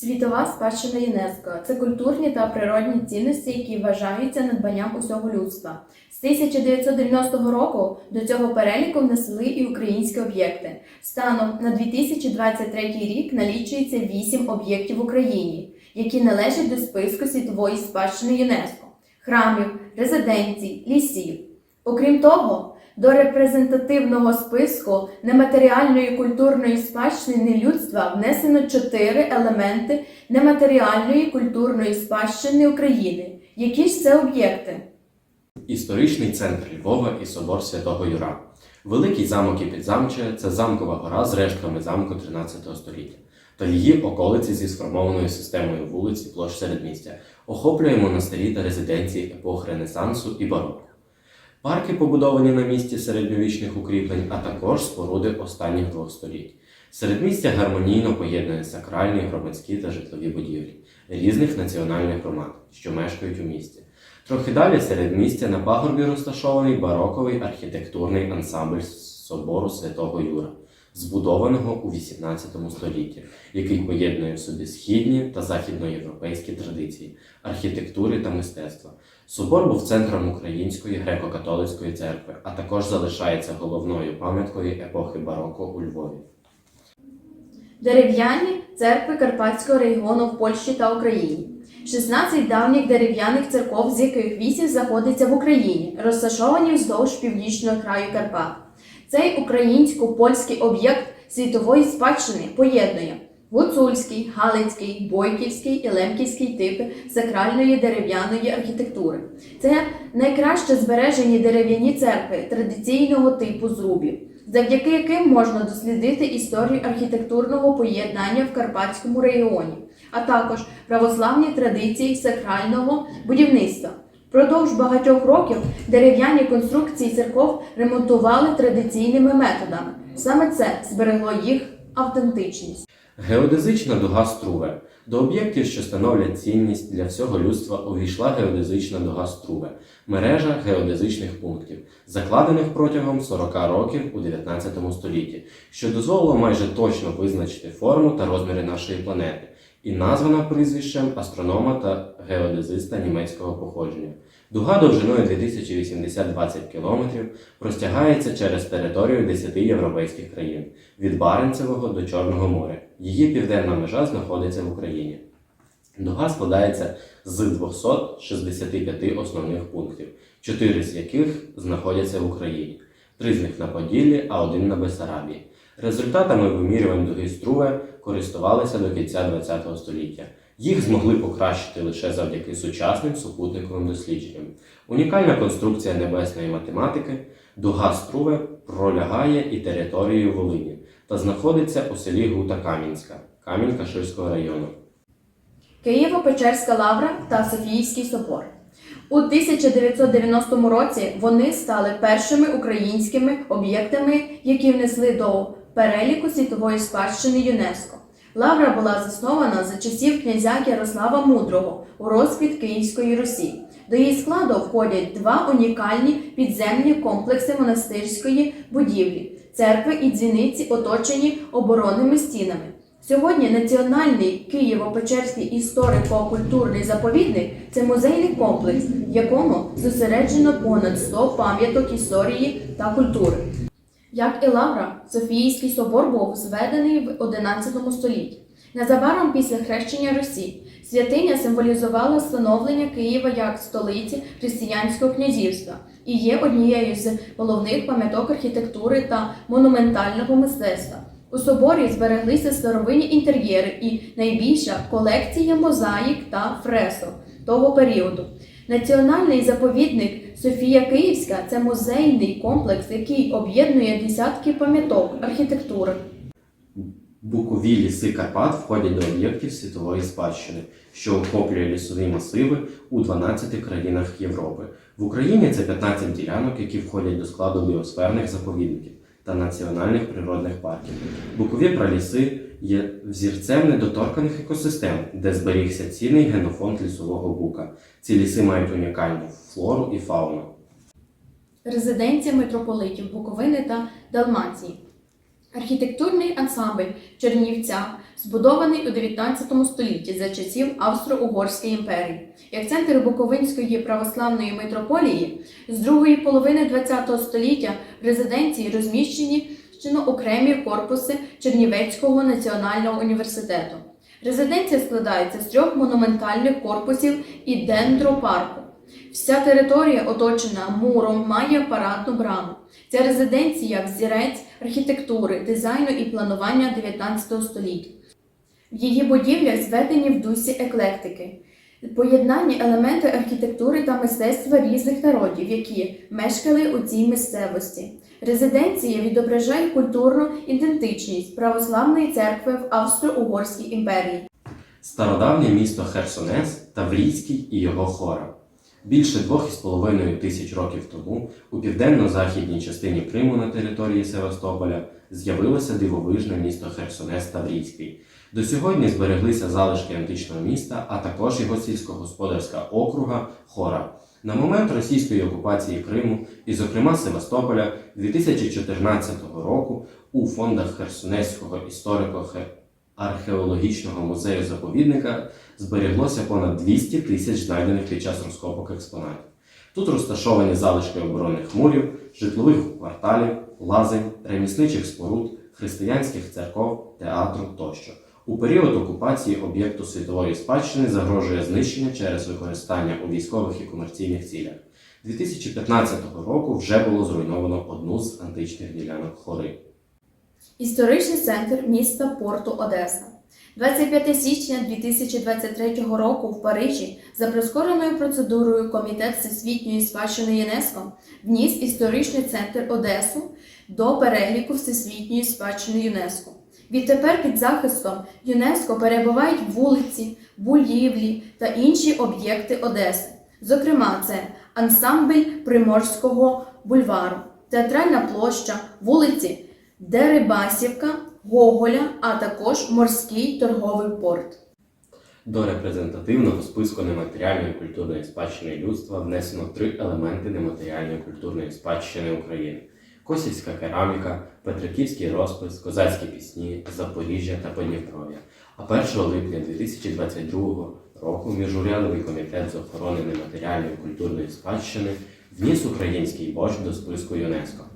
Світова спадщина ЮНЕСКО це культурні та природні цінності, які вважаються надбанням усього людства. З 1990 року до цього переліку внесли і українські об'єкти. Станом на 2023 рік налічується 8 об'єктів в Україні, які належать до списку світової спадщини ЮНЕСКО, храмів, резиденцій, лісів. Окрім того, до репрезентативного списку нематеріальної культурної спадщини людства внесено чотири елементи нематеріальної культурної спадщини України. Які ж це об'єкти? Історичний центр Львова і собор Святого Юра. Великий замок і підзамче це замкова гора з рештками замку 13 століття та її околиці зі сформованою системою вулиць і площ середмістя, охоплює монастирі та резиденції епох Ренесансу і бароко. Парки побудовані на місці середньовічних укріплень, а також споруди останніх двох століть. Середмістя гармонійно поєднує сакральні, громадські та житлові будівлі різних національних громад, що мешкають у місті. Трохи далі серед місця на пагорбі розташований бароковий архітектурний ансамбль собору Святого Юра, збудованого у XVIII столітті, який поєднує в собі східні та західноєвропейські традиції, архітектури та мистецтва. Собор був центром Української греко-католицької церкви, а також залишається головною пам'яткою епохи бароко у Львові. Дерев'яні церкви Карпатського регіону в Польщі та Україні. 16 давніх дерев'яних церков, з яких 8 знаходиться в Україні, розташовані вздовж північного краю Карпат. Цей українсько-польський об'єкт світової спадщини поєднує гуцульський, галицький, бойківський і лемківський типи сакральної дерев'яної архітектури. Це найкраще збережені дерев'яні церкви традиційного типу зрубів, завдяки яким можна дослідити історію архітектурного поєднання в Карпатському регіоні, а також православні традиції сакрального будівництва. Продовж багатьох років дерев'яні конструкції церков ремонтували традиційними методами. Саме це зберегло їх автентичність. Геодезична дуга Струве. До об'єктів, що становлять цінність для всього людства, увійшла геодезична дуга Струве, мережа геодезичних пунктів, закладених протягом 40 років у 19 столітті, що дозволило майже точно визначити форму та розміри нашої планети, і названа прізвищем астронома та геодезиста німецького походження. Дуга довжиною 2080-20 км простягається через територію 10 європейських країн від Баренцевого до Чорного моря. Її південна межа знаходиться в Україні. Дуга складається з 265 основних пунктів, чотири з яких знаходяться в Україні, три з них на Поділлі, а один на Бесарабії. Результатами вимірювань дуги Струве користувалися до кінця ХХ століття. Їх змогли покращити лише завдяки сучасним супутниковим дослідженням. Унікальна конструкція небесної математики, дуга Струве пролягає і територією Волині та знаходиться у селі Гута Кам'янська, Камінь-Каширського району. Києво-Печерська лавра та Софійський собор. У 1990 році вони стали першими українськими об'єктами, які внесли до переліку світової спадщини ЮНЕСКО. Лавра була заснована за часів князя Ярослава Мудрого у розквіт Київської Русі. До її складу входять два унікальні підземні комплекси монастирської будівлі, церкви і дзвіниці, оточені оборонними стінами. Сьогодні Національний Києво-Печерський історико-культурний заповідник це музейний комплекс, в якому зосереджено понад 100 пам'яток історії та культури. Як і Лавра, Софійський собор був зведений в 11 столітті. Незабаром після хрещення Русі святиня символізувала становлення Києва як столиці християнського князівства і є однією з головних пам'яток архітектури та монументального мистецтва. У соборі збереглися старовинні інтер'єри і найбільша колекція мозаїк та фресок того періоду. Національний заповідник Софія Київська це музейний комплекс, який об'єднує десятки пам'яток архітектури. Букові ліси Карпат входять до об'єктів світової спадщини, що охоплює лісові масиви у 12 країнах Європи. В Україні це 15 ділянок, які входять до складу біосферних заповідників та національних природних парків. Букові праліси є взірцем недоторканих екосистем, де зберігся цінний генофонд лісового бука. Ці ліси мають унікальну флору і фауну. Резиденція митрополитів Буковини та Далмації. Архітектурний ансамбль в Чернівцях збудований у 19 столітті за часів Австро-Угорської імперії. Як центр Буковинської православної митрополії з другої половини ХХ століття в резиденції розміщені окремі корпуси Чернівецького національного університету. Резиденція складається з трьох монументальних корпусів і дендропарку. Вся територія, оточена муром, має парадну браму. Ця резиденція взірець архітектури, дизайну і планування 19 століття. В її будівлях зведені в дусі еклектики, поєднані елементи архітектури та мистецтва різних народів, які мешкали у цій місцевості. Резиденція відображає культурну ідентичність православної церкви в Австро-Угорській імперії. Стародавнє місто Херсонес, Таврійський і його хора. Більше двох із половиною тисяч років тому у південно-західній частині Криму на території Севастополя з'явилося дивовижне місто Херсонес Таврійський. До сьогодні збереглися залишки античного міста, а також його сільськогосподарська округа Хора. На момент російської окупації Криму і, зокрема, Севастополя 2014 року у фондах Херсонеського історико-археологічного музею заповідника зберіглося понад 200 тисяч знайдених під час розкопок експонатів. Тут розташовані залишки оборонних мурів, житлових кварталів, лазень, ремісничих споруд, християнських церков, театру тощо. У період окупації об'єкту світової спадщини загрожує знищення через використання у військових і комерційних цілях. 2015 року вже було зруйновано одну з античних ділянок хори. Історичний центр міста Порту Одеса. 25 січня 2023 року в Парижі за прискореною процедурою Комітет Всесвітньої спадщини ЮНЕСКО вніс історичний центр Одесу до переліку Всесвітньої спадщини ЮНЕСКО. Відтепер під захистом ЮНЕСКО перебувають вулиці, будівлі та інші об'єкти Одеси. Зокрема, це ансамбль Приморського бульвару, театральна площа, вулиці Дерибасівка, Гоголя, а також морський торговий порт. До репрезентативного списку нематеріальної культурної спадщини людства внесено три елементи нематеріальної культурної спадщини України: Косівська кераміка, Петриківський розпис, козацькі пісні, Запоріжжя та Подніпров'я. А 1 липня 2022 року Міжурядовий комітет з охорони нематеріальної культурної спадщини вніс український борщ до списку ЮНЕСКО.